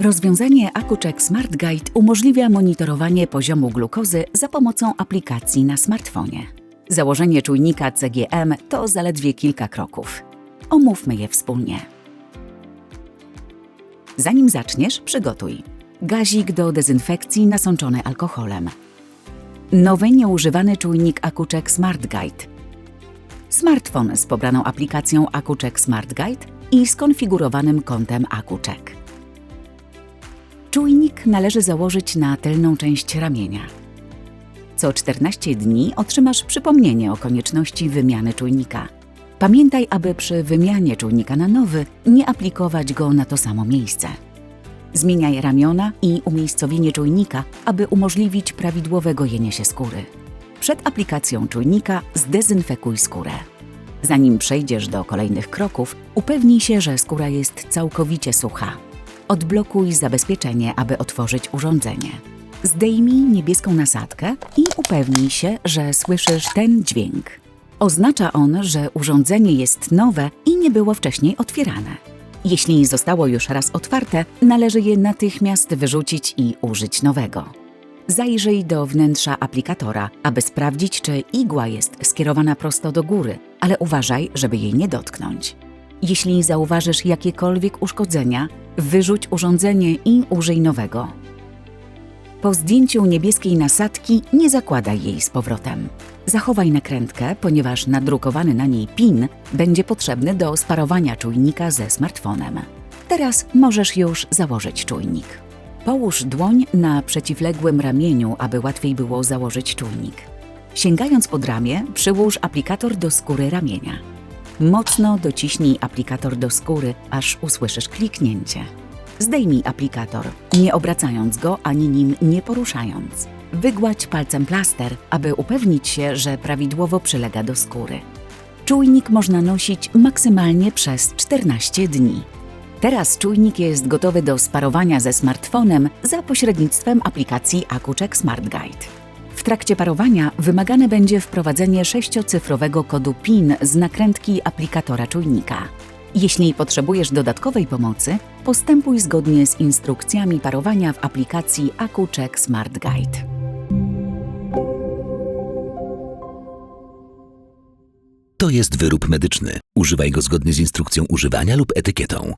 Rozwiązanie AkuCheck Smart Guide umożliwia monitorowanie poziomu glukozy za pomocą aplikacji na smartfonie. Założenie czujnika CGM to zaledwie kilka kroków. Omówmy je wspólnie. Zanim zaczniesz, przygotuj gazik do dezynfekcji nasączony alkoholem, nowy nieużywany czujnik AkuCheck Smart Guide, smartfon z pobraną aplikacją AkuCheck Smart Guide i skonfigurowanym kontem AkuCheck. Czujnik należy założyć na tylną część ramienia. Co 14 dni otrzymasz przypomnienie o konieczności wymiany czujnika. Pamiętaj, aby przy wymianie czujnika na nowy nie aplikować go na to samo miejsce. Zmieniaj ramiona i umiejscowienie czujnika, aby umożliwić prawidłowe gojenie się skóry. Przed aplikacją czujnika zdezynfekuj skórę. Zanim przejdziesz do kolejnych kroków, upewnij się, że skóra jest całkowicie sucha. Odblokuj zabezpieczenie, aby otworzyć urządzenie. Zdejmij niebieską nasadkę i upewnij się, że słyszysz ten dźwięk. Oznacza on, że urządzenie jest nowe i nie było wcześniej otwierane. Jeśli zostało już raz otwarte, należy je natychmiast wyrzucić i użyć nowego. Zajrzyj do wnętrza aplikatora, aby sprawdzić, czy igła jest skierowana prosto do góry, ale uważaj, żeby jej nie dotknąć. Jeśli zauważysz jakiekolwiek uszkodzenia, wyrzuć urządzenie i użyj nowego. Po zdjęciu niebieskiej nasadki nie zakładaj jej z powrotem. Zachowaj nakrętkę, ponieważ nadrukowany na niej PIN będzie potrzebny do sparowania czujnika ze smartfonem. Teraz możesz już założyć czujnik. Połóż dłoń na przeciwległym ramieniu, aby łatwiej było założyć czujnik. Sięgając pod ramię, przyłóż aplikator do skóry ramienia. Mocno dociśnij aplikator do skóry, aż usłyszysz kliknięcie. Zdejmij aplikator, nie obracając go ani nim nie poruszając. Wygładź palcem plaster, aby upewnić się, że prawidłowo przylega do skóry. Czujnik można nosić maksymalnie przez 14 dni. Teraz czujnik jest gotowy do sparowania ze smartfonem za pośrednictwem aplikacji AkuCheck Smart Guide. Trakcie parowania wymagane będzie wprowadzenie sześciocyfrowego kodu PIN z nakrętki aplikatora czujnika. Jeśli potrzebujesz dodatkowej pomocy, postępuj zgodnie z instrukcjami parowania w aplikacji AkuCheck Smart Guide. To jest wyrób medyczny. Używaj go zgodnie z instrukcją używania lub etykietą.